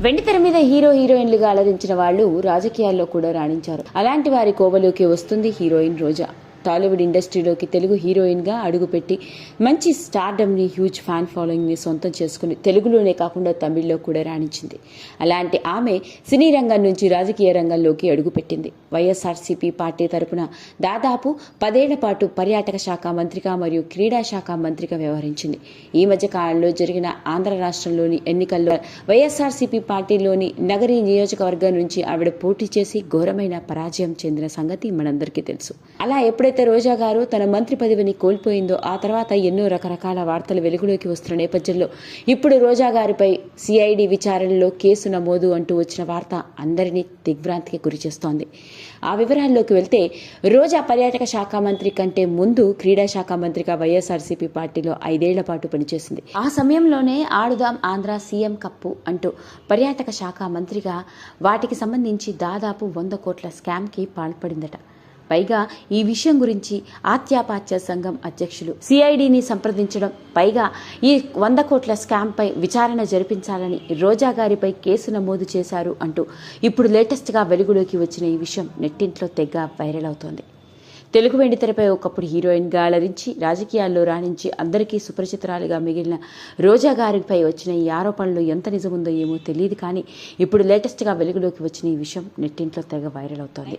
వెండితెర మీద హీరో హీరోయిన్లుగా అలరించిన వాళ్ళు రాజకీయాల్లో కూడా రాణించారు. అలాంటి వారి కోవలోకి వస్తుంది హీరోయిన్ రోజా. టాలీవుడ్ ఇండస్ట్రీలోకి తెలుగు హీరోయిన్గా అడుగుపెట్టి మంచి స్టార్డమ్ని హ్యూజ్ ఫ్యాన్ ఫాలోయింగ్ని సొంతం చేసుకుని తెలుగులోనే కాకుండా తమిళ్ళో కూడా రాణించింది. అలాంటి ఆమె సినీ రంగం నుంచి రాజకీయ రంగంలోకి అడుగుపెట్టింది. వైఎస్ఆర్సీపీ పార్టీ తరపున దాదాపు పదేళ్ళ పాటు పర్యాటక శాఖ మంత్రిగా మరియు క్రీడా శాఖ మంత్రిగా వ్యవహరించింది. ఈ మధ్య కాలంలో జరిగిన ఆంధ్ర రాష్ట్రంలోని ఎన్నికల్లో వైఎస్ఆర్సీపీ పార్టీలోని నగరి నియోజకవర్గం నుంచి ఆవిడ పోటీ చేసి ఘోరమైన పరాజయం చెందిన సంగతి మనందరికీ తెలుసు. అలా ఎప్పుడైతే రోజా గారు తన మంత్రి పదవిని కోల్పోయిందో ఆ తర్వాత ఎన్నో రకరకాల వార్తలు వెలుగులోకి వస్తున్న నేపథ్యంలో ఇప్పుడు రోజా గారిపై సిఐడి విచారణలో కేసు నమోదు అంటూ వచ్చిన వార్త అందరినీ దిగ్భ్రాంతికి గురి చేస్తోంది ఆ వివరాల్లోకి వెళ్తే రోజా పర్యాటక శాఖ మంత్రి కంటే ముందు క్రీడా శాఖ మంత్రిగా వైఎస్ఆర్సీపీ పార్టీలో ఐదేళ్ళ పాటు పనిచేసింది. ఆ సమయంలోనే ఆడుదాం ఆంధ్ర సీఎం కప్పు అంటూ పర్యాటక శాఖ మంత్రిగా వాటికి సంబంధించి దాదాపు వంద కోట్ల స్కామ్కి పాల్పడిందట. పైగా ఈ విషయం గురించి ఆత్యాపాత్య సంఘం అధ్యక్షులు సిఐడిని సంప్రదించడం పైగా ఈ వంద కోట్ల స్కామ్పై విచారణ జరిపించాలని రోజా గారిపై కేసు నమోదు చేశారు అంటూ ఇప్పుడు లేటెస్ట్గా వెలుగులోకి వచ్చిన ఈ విషయం నెట్టింట్లో తెగ వైరల్ అవుతోంది. తెలుగు వెండితెరపై ఒకప్పుడు హీరోయిన్గా అలరించి రాజకీయాల్లో రాణించి అందరికీ సుపరిచితురాలిగా మిగిలిన రోజా గారిపై వచ్చిన ఈ ఆరోపణలు ఎంత నిజముందో ఏమో తెలియదు కానీ ఇప్పుడు లేటెస్ట్గా వెలుగులోకి వచ్చిన ఈ విషయం నెట్టింట్లో తెగ వైరల్ అవుతోంది.